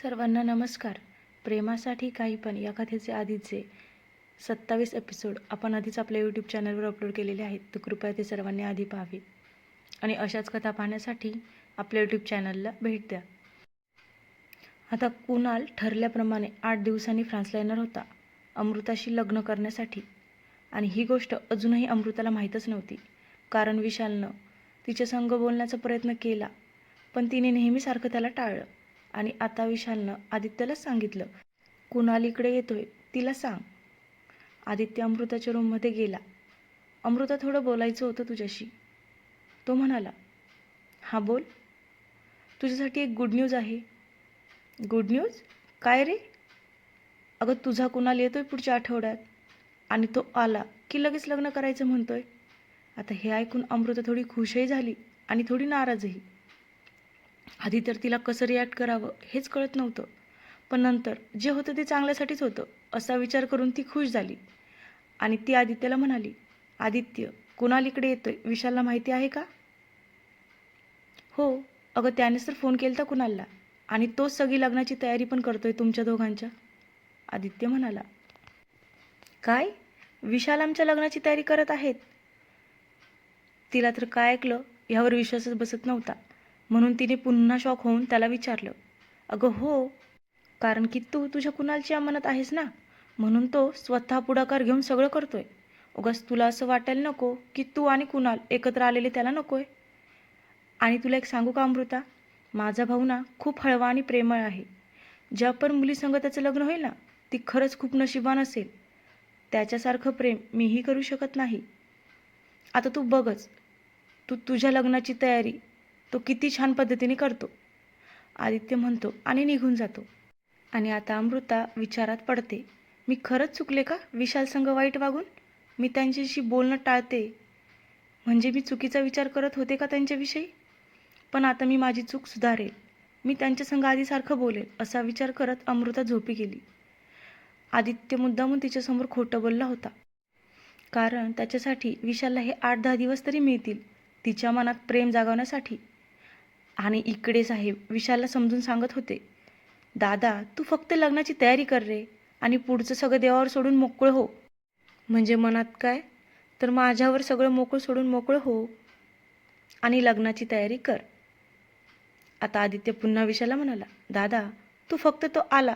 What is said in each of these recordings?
सर्वांना नमस्कार. प्रेमासाठी काही पण या कथेचे आधीचे सत्तावीस एपिसोड आपण आधीच आपल्या यूट्यूब चॅनलवर अपलोड केलेले आहेत. तर कृपया ते सर्वांनी आधी पाहावे. आणि अशाच कथा पाहण्यासाठी आपल्या यूट्यूब चॅनलला भेट द्या. आता कुणाल ठरल्याप्रमाणे आठ दिवसांनी फ्रान्सला येणार होता. अमृताशी लग्न करण्यासाठी. आणि ही गोष्ट अजूनही अमृताला माहीतच नव्हती. कारण विशालनं तिच्या संग बोलण्याचा प्रयत्न केला. पण तिने नेहमीसारखं त्याला टाळलं. आणि आता विशालनं आदित्यला सांगितलं कुणाल इकडे येतोय तिला सांग. आदित्य अमृताच्या रूममध्ये गेला. अमृता थोडं बोलायचं होतं तुझ्याशी. तो म्हणाला हां बोल. तुझ्यासाठी एक गुड न्यूज आहे. गुड न्यूज काय रे? अगं तुझा कुणाल येतोय पुढच्या आठवड्यात. आणि तो आला की लगेच लग्न करायचं म्हणतोय. आता हे ऐकून अमृता थोडी खुशही झाली आणि थोडी नाराजही. आधी तर तिला कसं रिॲक्ट करावं हेच कळत नव्हतं. पण नंतर जे होतं ते चांगल्यासाठीच होतं असा विचार करून ती खुश झाली. आणि ती आदित्यला म्हणाली आदित्य कुणालीकडे येतोय? विशालला माहिती आहे का? हो अगं त्यानेच तर फोन केला कुणालला. आणि तोच सगळी लग्नाची तयारी पण करतोय तुमच्या दोघांच्या. आदित्य म्हणाला काय? विशाल आमच्या लग्नाची तयारी करत आहेत. तिला तर काय ऐकलं यावर विश्वासच बसत नव्हता. म्हणून तिने पुन्हा शॉक होऊन त्याला विचारलं अगं हो कारण की तू तुझ्या कुणालची अमानत आहेस ना? म्हणून तो स्वतः पुढाकार घेऊन सगळं करतोय. उगाच तुला असं वाटायला नको की तू आणि कुणाल एकत्र आलेले त्याला नकोय. आणि तुला एक सांगू का अमृता? माझा भाऊ ना खूप हळवा आणि प्रेमळ आहे. ज्या पण मुलीसंग त्याचं लग्न होईल ना ती खरंच खूप नशिबान असेल. त्याच्यासारखं प्रेम मीही करू शकत नाही. आता तू बघच तू तुझ्या लग्नाची तयारी तो किती छान पद्धतीने करतो. आदित्य म्हणतो आणि निघून जातो. आणि आता अमृता विचारात पडते मी खरंच चुकले का विशाल संघ वाईट वागून? मी त्यांच्याशी बोलणं टाळते. म्हणजे मी चुकीचा विचार करत होते का त्यांच्याविषयी? पण आता मी माझी चूक सुधारेल. मी त्यांच्या संघ आधीसारखं बोलेल असा विचार करत अमृता झोपी गेली. आदित्य मुद्दामून तिच्यासमोर खोटं बोलला होता. कारण त्याच्यासाठी विशालला हे आठ दहा दिवस तरी मिळतील तिच्या मनात प्रेम जागवण्यासाठी. आणि इकडे साहेब विशालला समजून सांगत होते दादा तू फक्त लग्नाची तयारी कर रे आणि पुढचं सगळं देवावर सोडून मोकळं हो. म्हणजे मनात काय? तर माझ्यावर सगळं मोकळं सोडून मोकळं हो आणि लग्नाची तयारी कर. आता आदित्य पुन्हा विशाला म्हणाला दादा तू फक्त तो आला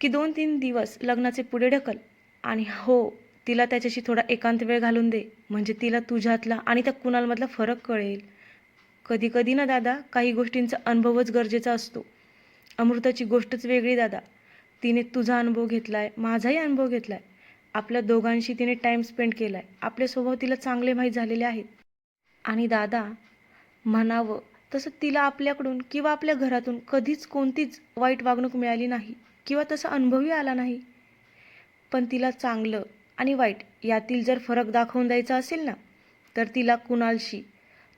की दोन तीन दिवस लग्नाचे पुढे ढकल आणि हो तिला त्याच्याशी थोडा एकांत वेळ घालून दे. म्हणजे तिला तुझ्यातला आणि त्या कुणालमधला फरक कळेल. कधी कधी ना दादा काही गोष्टींचा अनुभवच गरजेचा असतो. अमृताची गोष्टच वेगळी दादा. तिने तुझा अनुभव घेतला आहे माझाही अनुभव घेतला आहे आपल्या दोघांशी तिने टाईम स्पेंड केला आहे आपले स्वभाव तिला चांगले माहीत झालेले आहेत. आणि दादा म्हणावं तसं तिला आपल्याकडून किंवा आपल्या घरातून कधीच कोणतीच वाईट वागणूक मिळाली नाही किंवा तसा अनुभवही आला नाही. पण तिला चांगलं आणि वाईट यातील जर फरक दाखवून द्यायचा असेल ना तर तिला कुणालशी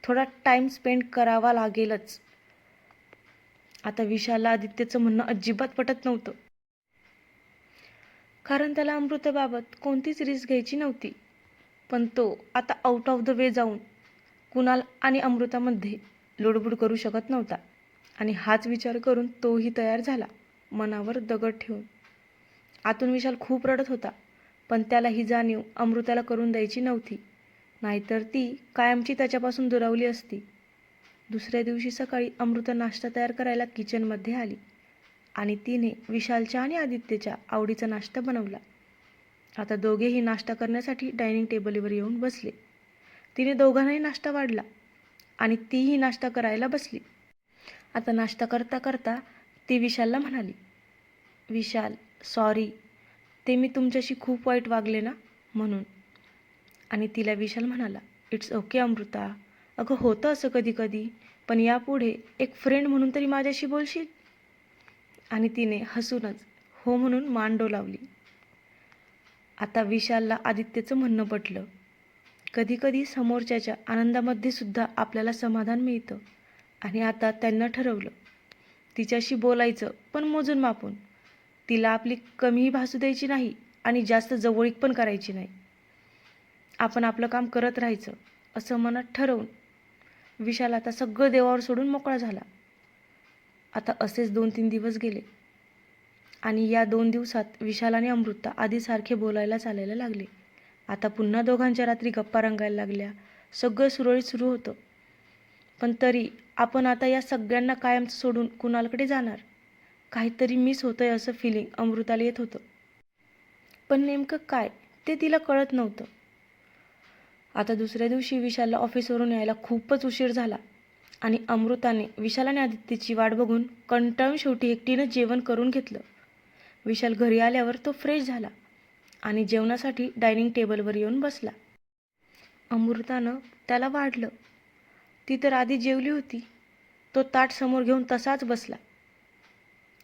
थोडा टाईम स्पेंड करावा लागेलच. आता विशालला आदित्यचं म्हणणं अजिबात पटत नव्हतं. कारण त्याला अमृताबाबत कोणतीच रिस्क घ्यायची नव्हती. पण तो आता आउट ऑफ द वे जाऊन कुणाल आणि अमृतामध्ये लुडबुड करू शकत नव्हता. आणि हाच विचार करून तोही तयार झाला मनावर दगड ठेवून. आतून विशाल खूप रडत होता पण त्याला ही जाणीव अमृताला करून द्यायची नव्हती. नाहीतर ती कायमची त्याच्यापासून दुरावली असती. दुसऱ्या दिवशी सकाळी अमृता नाश्ता तयार करायला किचनमध्ये आली आणि तिने विशालच्या आणि आदित्यच्या आवडीचा नाश्ता बनवला. आता दोघेही नाश्ता करण्यासाठी डायनिंग टेबलवर येऊन बसले. तिने दोघांनाही नाश्ता वाढला आणि तीही नाश्ता करायला बसली. आता नाश्ता करता करता ती विशालला म्हणाली विशाल सॉरी ते मी तुमच्याशी खूप वाईट वागले ना म्हणून. आणि तिला विशाल म्हणाला इट्स ओके अमृता. अगं होतं असं कधी कधी पण यापुढे एक फ्रेंड म्हणून तरी माझ्याशी बोलशील? आणि तिने हसूनच हो म्हणून मान डोलावली आता विशालला आदित्यचं म्हणणं पटलं. कधीकधी समोरच्याच्या आनंदामध्ये सुद्धा आपल्याला समाधान मिळतं. आणि आता त्यांना ठरवलं. तिच्याशी बोलायचं पण मोजून मापून. तिला आपली कमीही भासू द्यायची नाही आणि जास्त जवळीक पण करायची नाही. आपण आपलं काम करत राहायचं असं मनात ठरवून विशाल आता सगळं देवावर सोडून मोकळा झाला. आता असेच दोन तीन दिवस गेले. आणि या दोन दिवसात विशाल आणि अमृता आधीसारखे बोलायला चालायला लागले. आता पुन्हा दोघांच्या रात्री गप्पा रंगायला लागल्या. सगळं सुरळीत सुरू होतं. पण तरी आपण आता या सगळ्यांना कायमचं सोडून कुणालकडे जाणार? काहीतरी मिस होतंय असं फिलिंग अमृताला येत होतं. पण नेमकं काय ते तिला कळत नव्हतं. आता दुसऱ्या दिवशी विशालला ऑफिसवरून यायला खूपच उशीर झाला. आणि अमृताने विशाल आणि आदित्यची वाट बघून कंटाळून शेवटी एकटीनं जेवण करून घेतलं. विशाल घरी आल्यावर तो फ्रेश झाला आणि जेवणासाठी डायनिंग टेबलवर येऊन बसला. अमृतानं त्याला वाढलं. ती तर आधी जेवली होती. तो ताट समोर घेऊन तसाच बसला.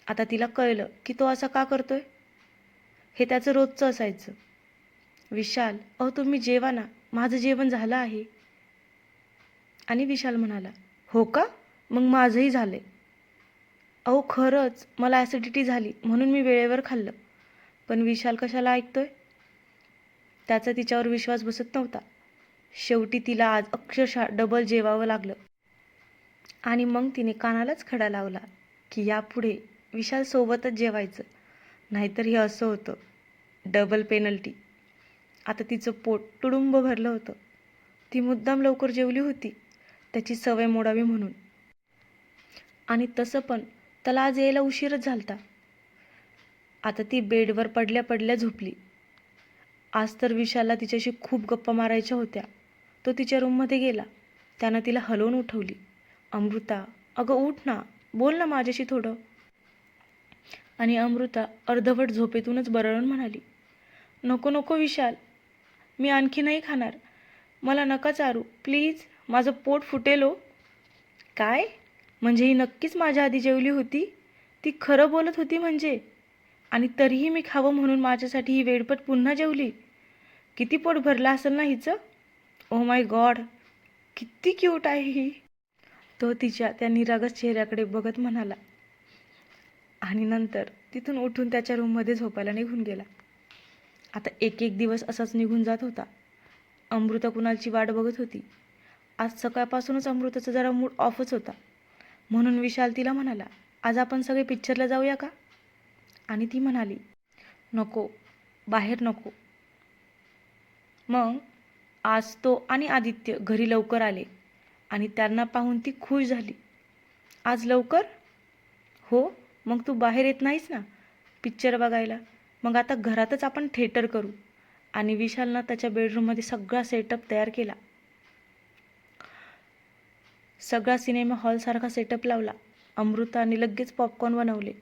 आता तिला कळलं की तो असा का करतोय? हे त्याचं रोजचं असायचं. विशाल अहो तुम्ही जेवा ना. माझं जेवण झालं आहे. आणि विशाल म्हणाला हो का? मग माझंही झालंय. अहो खरंच मला ॲसिडिटी झाली म्हणून मी वेळेवर खाल्लं. पण विशाल कशाला ऐकतोय? त्याचा तिच्यावर विश्वास बसत नव्हता. शेवटी तिला आज अक्षरशः डबल जेवावं लागलं. आणि मग तिने कानालाच खडा लावला की यापुढे विशाल सोबतच जेवायचं. नाहीतर हे असं होतं. डबल पेनल्टी आता तिचं पोट तुडुंब भरलं होतं. ती मुद्दाम लवकर जेवली होती. त्याची सवय मोडावी म्हणून. आणि तसं पण त्याला आज यायला उशीरच झालता. आता ती बेडवर पडल्या पडल्या झोपली. आज तर विशालला तिच्याशी खूप गप्पा मारायच्या होत्या. तो तिच्या रूममध्ये गेला. त्यानं तिला हलवून उठवली. अमृता अगं उठ ना. बोल ना माझ्याशी थोडं. आणि अमृता अर्धवट झोपेतूनच बरळून म्हणाली नको नको विशाल. मी आणखी नाही खाणार. मला नका चारू. प्लीज माझं पोट फुटेलो हो. काय? म्हणजे ही नक्कीच माझ्या आधी जेवली होती? ती खरं बोलत होती म्हणजे? आणि तरीही मी खावं म्हणून माझ्यासाठी ही वेडपट पुन्हा जेवली? किती पोट भरलं असेल ना हिचं? ओ माय गॉड किती क्यूट आहे ही. तो तिच्या त्या निरागस चेहऱ्याकडे बघत म्हणाला. आणि नंतर तिथून उठून त्याच्या रूममध्ये झोपायला निघून गेला. आता एक एक दिवस असाच निघून जात होता. अमृता कुणालची वाट बघत होती. आज सकाळपासूनच अमृताचा जरा मूड ऑफच होता. म्हणून विशाल तिला म्हणाला आज आपण सगळे पिक्चरला जाऊया का? आणि ती म्हणाली नको बाहेर नको. मग आज तो आणि आदित्य घरी लवकर आले आणि त्यांना पाहून ती खुश झाली. आज लवकर? हो मग तू बाहेर येत नाहीस ना? पिक्चर बघायला? मग आता घरातच आपण थिएटर करू. आणि विशालनं त्याच्या बेडरूममध्ये सगळा सेटअप तयार केला. सगळा सिनेमा हॉलसारखा सेटअप लावला. अमृताने लगेच पॉपकॉर्न बनवले.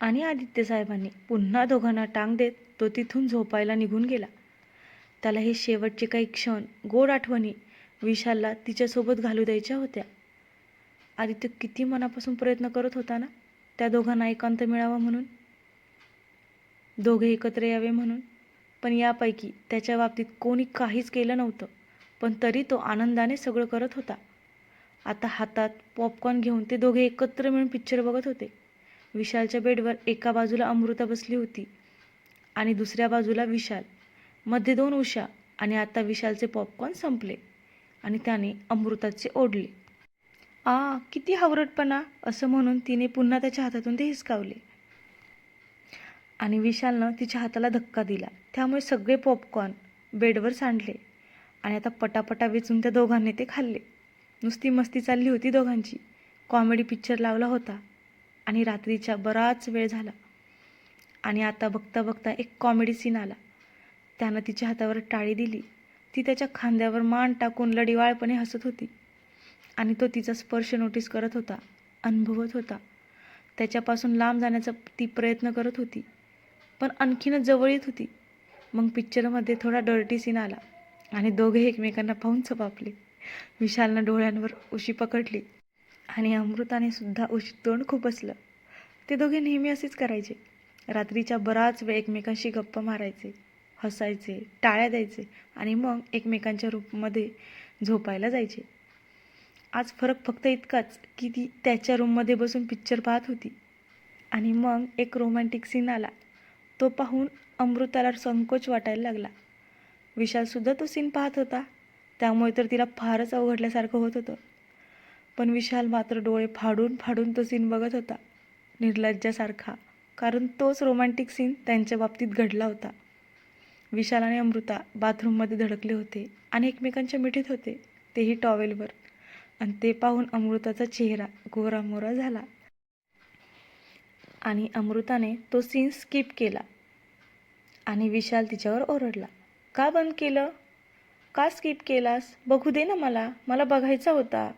आणि आदित्य साहेबांनी पुन्हा दोघांना टांग देत तो तिथून झोपायला निघून गेला. त्याला हे शेवटचे काही क्षण गोड आठवणी विशालला तिच्यासोबत घालू द्यायच्या होत्या. आदित्य किती मनापासून प्रयत्न करत होता ना त्या दोघांना एकांत मिळावा म्हणून. दोघे एकत्र यावे म्हणून. पण यापैकी त्याच्या बाबतीत कोणी काहीच केलं नव्हतं पण तरी तो आनंदाने सगळं करत होता. आता हातात पॉपकॉर्न घेऊन ते दोघे एकत्र मिळून पिक्चर बघत होते. विशालच्या बेडवर एका बाजूला अमृता बसली होती आणि दुसऱ्या बाजूला विशाल. मध्ये दोन उषा आणि आता विशालचे पॉपकॉर्न संपले आणि त्याने अमृताचे ओढले. आ किती हावरटपणा असं म्हणून तिने पुन्हा त्याच्या हातातून ते हिसकावले. आणि विशालनं तिच्या हाताला धक्का दिला. त्यामुळे सगळे पॉपकॉर्न बेडवर सांडले आणि आता पटापटा वेचून त्या दोघांनी ते खाल्ले. नुसती मस्ती चालली होती दोघांची. कॉमेडी पिक्चर लावला होता आणि रात्रीचा बराच वेळ झाला. आणि आता बघता बघता एक कॉमेडी सीन आला. त्यानं तिच्या हातावर टाळी दिली. ती त्याच्या खांद्यावर मान टाकून लढीवाळपणे हसत होती. आणि तो तिचा स्पर्श नोटीस करत होता अनुभवत होता. त्याच्यापासून लांब जाण्याचा ती प्रयत्न करत होती. पण आणखीनच जवळ येत होती. मग पिक्चरमध्ये थोडा डर्टी सीन आला आणि दोघे एकमेकांना पाहून चपापले विशालनं डोळ्यांवर उशी पकडली आणि अमृताने सुद्धा उशी तोंड खुपसलं ते दोघे नेहमी असेच करायचे. रात्रीच्या बराच वेळ एकमेकांशी गप्पा मारायचे हसायचे टाळ्या द्यायचे आणि मग एकमेकांच्या रूममध्ये झोपायला जायचे. आज फरक फक्त इतकाच की ती त्याच्या रूममध्ये बसून पिक्चर पाहत होती. आणि मग एक रोमॅन्टिक सीन आला. तो पाहून अमृताला संकोच वाटायला लागला. विशालसुद्धा तो सीन पाहत होता. त्यामुळे तर तिला फारच अवघडल्यासारखं होत होतं. पण विशाल मात्र डोळे फाडून फाडून तो सीन बघत होता. निर्लज्जासारखा कारण तोच रोमॅन्टिक सीन त्यांच्या बाबतीत घडला होता. विशाल आणि अमृता बाथरूममध्ये धडकले होते आणि एकमेकांच्या मिठीत होते. तेही टॉवेलवर आणि ते पाहून अमृताचा चेहरा गोरामोरा झाला. आणि अमृताने तो सीन स्किप केला. आणि विशाल तिच्यावर ओरडला. का बंद केलं? का स्किप केलास? बघू दे ना मला. मला बघायचा होता.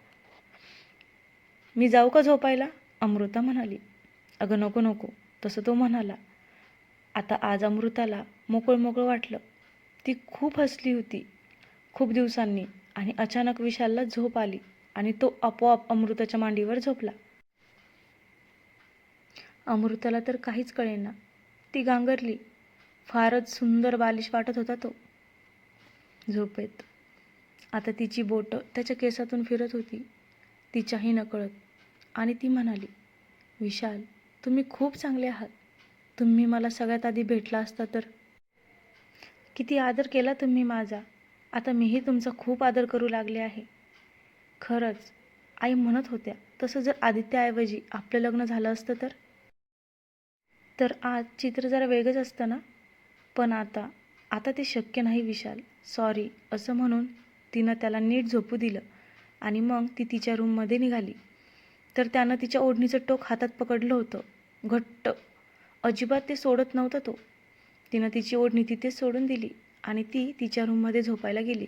मी जाऊ का झोपायला? अमृता म्हणाली. अगं नको नको. तसं तो म्हणाला. आता आज अमृताला मोकळं मोकळं वाटलं. ती खूप हसली होती. खूप दिवसांनी. आणि अचानक विशालला झोप आली आणि तो आपोआप अमृताच्या मांडीवर झोपला. अमृताला तर काहीच कळेना. ती गांगरली. फारच सुंदर बालिश वाटत होता तो. झोपेत. आता तिची बोटं त्याच्या केसातून फिरत होती. तिच्याही नकळत. आणि ती म्हणाली विशाल तुम्ही खूप चांगले आहात. तुम्ही मला सगळ्यात आधी भेटला असता तर. किती आदर केला तुम्ही माझा. आता मीही तुमचा खूप आदर करू लागले आहे. खरंच. आई म्हणत होत्या तसं जर आदित्याऐवजी आपलं लग्न झालं असतं तर? तर आज चित्र जरा वेगळंच असतं ना? पण आता आता ते शक्य नाही विशाल. सॉरी असं म्हणून तिनं त्याला नीट झोपू दिलं आणि मग ती तिच्या रूममध्ये निघाली. तर त्यानं तिच्या ओढणीचं टोक हातात पकडलं होतं. घट्ट. अजिबात ते सोडत नव्हता तो. तिनं तिची ओढणी तिथेच सोडून दिली आणि ती तिच्या रूममध्ये झोपायला गेली.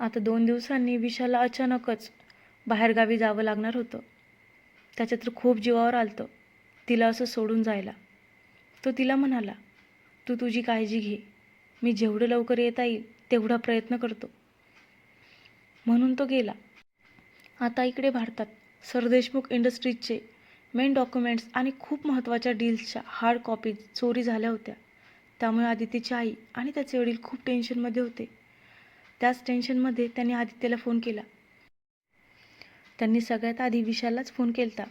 आता दोन दिवसांनी विशालला अचानकच बाहेरगावी जावं लागणार होतं. त्याच्या तर खूप जीवावर आलतं. तिला असं सोडून जायला. तो तिला म्हणाला तू तुझी काळजी घे. मी जेवढं लवकर येता येईल तेवढा प्रयत्न करतो. म्हणून तो गेला. आता इकडे भारतात सरदेशमुख इंडस्ट्रीजचे मेन डॉक्युमेंट्स आणि खूप महत्त्वाच्या डील्सच्या हार्ड कॉपीज चोरी झाल्या होत्या. त्यामुळे आदित्यची आई आणि त्याचे वडील खूप टेन्शनमध्ये होते. त्याच टेन्शनमध्ये त्यांनी आदित्यला फोन केला. त्यांनी सगळ्यात आधी विशाललाच फोन केला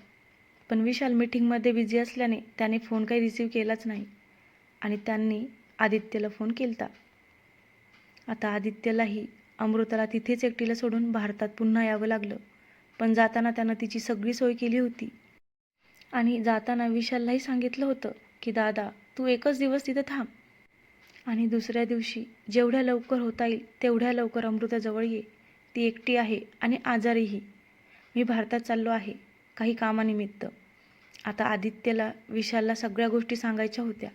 पण विशाल मीटिंगमध्ये बिझी असल्याने त्याने फोन काही रिसीव केलाच नाही. आणि त्यांनी आदित्यला फोन केलता. आता आदित्यलाही अमृताला तिथेच एकटीला सोडून भारतात पुन्हा यावं लागलं. पण जाताना त्यानं तिची सगळी सोय केली होती. आणि जाताना विशाललाही सांगितलं होतं की दादा तू एकच दिवस तिथं थांब. आणि दुसऱ्या दिवशी जेवढ्या लवकर होता येईल तेवढ्या लवकर अमृताजवळ ये. ती एकटी आहे आणि आजारीही. मी भारतात चाललो आहे काही कामानिमित्त. आता आदित्यला विशालला सगळ्या गोष्टी सांगायच्या होत्या.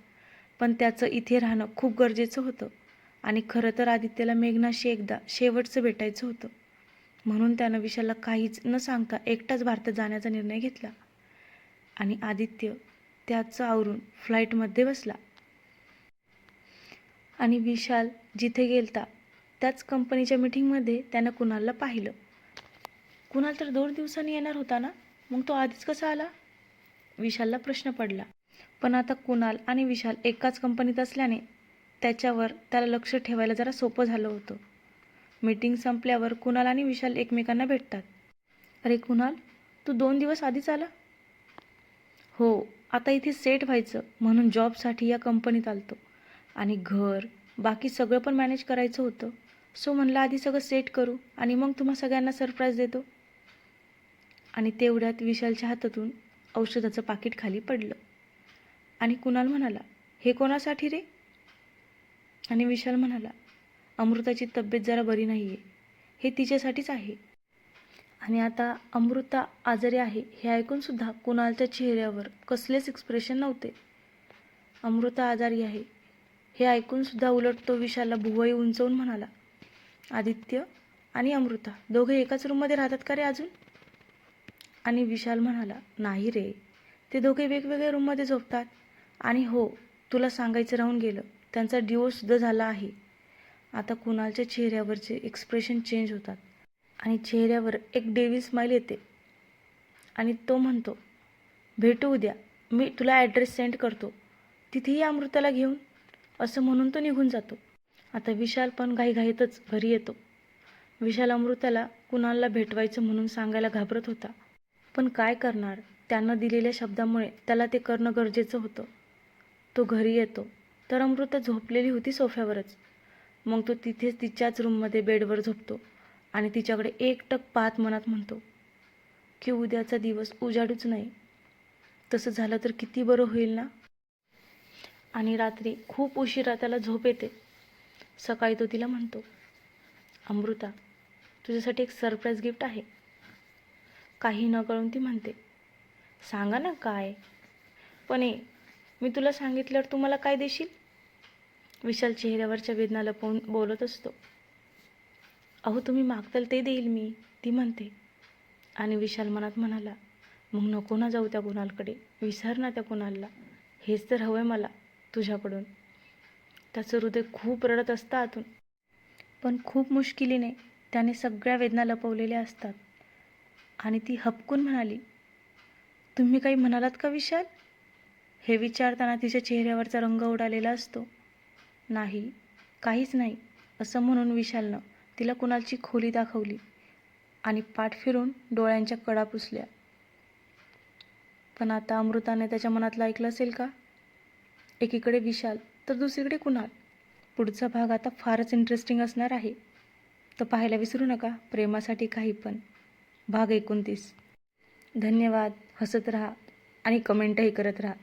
पण त्याचं इथे राहणं खूप गरजेचं होतं. आणि खरं तर आदित्यला मेघनाशी एकदा शेवटचं भेटायचं होतं. म्हणून त्यानं विशालला काहीच न सांगता एकटाच भारतात जाण्याचा निर्णय घेतला. आणि आदित्य त्याचं आवरून फ्लाईटमध्ये बसला. आणि विशाल जिथे गेलता त्याच कंपनीच्या मीटिंगमध्ये त्यानं कुणालला पाहिलं. कुणाल तर दोन दिवसांनी येणार होता ना? मग तो आधीच कसा आला? विशालला प्रश्न पडला. पण आता कुणाल आणि विशाल एकाच कंपनीत असल्याने त्याच्यावर त्याला लक्ष ठेवायला जरा सोपं झालं होतं. मीटिंग संपल्यावर कुणाल आणि विशाल एकमेकांना भेटतात. अरे कुणाल तू दोन दिवस आधीच आला? हो आता इथे सेट व्हायचं म्हणून जॉबसाठी या कंपनीत आलतो. आणि घर बाकी सगळं पण मॅनेज करायचं होतं. सो म्हणलं आधी सगळं सेट करू आणि मग तुम्हा सगळ्यांना सरप्राईज देतो. आणि तेवढ्यात विशालच्या हातातून औषधाचं पाकिट खाली पडलं. आणि कुणाल म्हणाला हे कोणासाठी रे? आणि विशाल म्हणाला अमृताची तब्येत जरा बरी नाही आहे हे तिच्यासाठीच आहे. आणि आता अमृता आजारी आहे हे ऐकूनसुद्धा कुणालच्या चेहऱ्यावर कसलेच एक्सप्रेशन नव्हते. अमृता आजारी आहे हे ऐकूनसुद्धा उलट तो विशालला भुवई उंचवून म्हणाला आदित्य आणि अमृता दोघे एकाच रूममध्ये राहतात का रे अजून? आणि विशाल म्हणाला नाही रे. ते दोघे वेगवेगळ्या रूममध्ये झोपतात. आणि हो तुला सांगायचं राहून गेलं त्यांचा डिवोर्ससुद्धा झाला आहे. आता कुणालच्या चेहऱ्यावरचे एक्सप्रेशन चेंज होतात. आणि चेहऱ्यावर एक डेव्ही स्माईल येते. आणि तो म्हणतो भेटू उद्या मी तुला ॲड्रेस सेंड करतो. तिथेही अमृताला घेऊन. असं म्हणून तो निघून जातो. आता विशाल पण घाईघाईतच घरी येतो. विशाल अमृताला कुणालला भेटवायचं म्हणून सांगायला घाबरत होता. पण काय करणार? त्यानं दिलेल्या शब्दामुळे त्याला ते करणं गरजेचं होतं. तो घरी येतो. तर अमृता झोपलेली होती सोफ्यावरच. मग तो तिथेच तिच्याच रूममध्ये बेडवर झोपतो आणि तिच्याकडे एकटक पाहत मनात म्हणतो की उद्याचा दिवस उजाडूच नाही. तसं झालं तर किती बरं होईल ना? आणि रात्री खूप उशिरा त्याला झोप येते. सकाळी तो तिला म्हणतो अमृता तुझ्यासाठी एक सरप्राईज गिफ्ट आहे. काही न कळून ती म्हणते सांगा ना काय? पण ए मी तुला सांगितल्यावर तू मला काय देशील? विशाल चेहऱ्यावरच्या वेदना लपवून बोलत असतो. अहो तुम्ही मागताल ते देईल मी ती म्हणते. आणि विशाल मनात म्हणाला मग नको ना जाऊ त्या कुणालकडे विसर ना त्या कुणालला. हेच तर हवं आहे मला तुझ्याकडून. त्याचं हृदय खूप रडत असतं आतून. पण खूप मुश्किलीने त्याने सगळ्या वेदना लपवलेल्या असतात. आणि ती हपकून म्हणाली तुम्ही काही म्हणालात का विशाल हे विचारताना तिच्या चेहऱ्यावरचा रंग उडालेला असतो. नाही काहीच नाही असं म्हणून विशालनं तिला कुणालची खोली दाखवली आणि पाठ फिरून डोळ्यांच्या कडा पुसल्या. पण आता अमृताने त्याच्या मनातलं ऐकलं असेल का? एकीकडे विशाल तर दुसरीकडे कुणाल. पुढचा भाग आता फारच इंटरेस्टिंग असणार आहे. तर पाहायला विसरू नका प्रेमासाठी काही पण. भाग एकोणतीस. धन्यवाद. हसत राहा आणि कमेंटही करत राहा.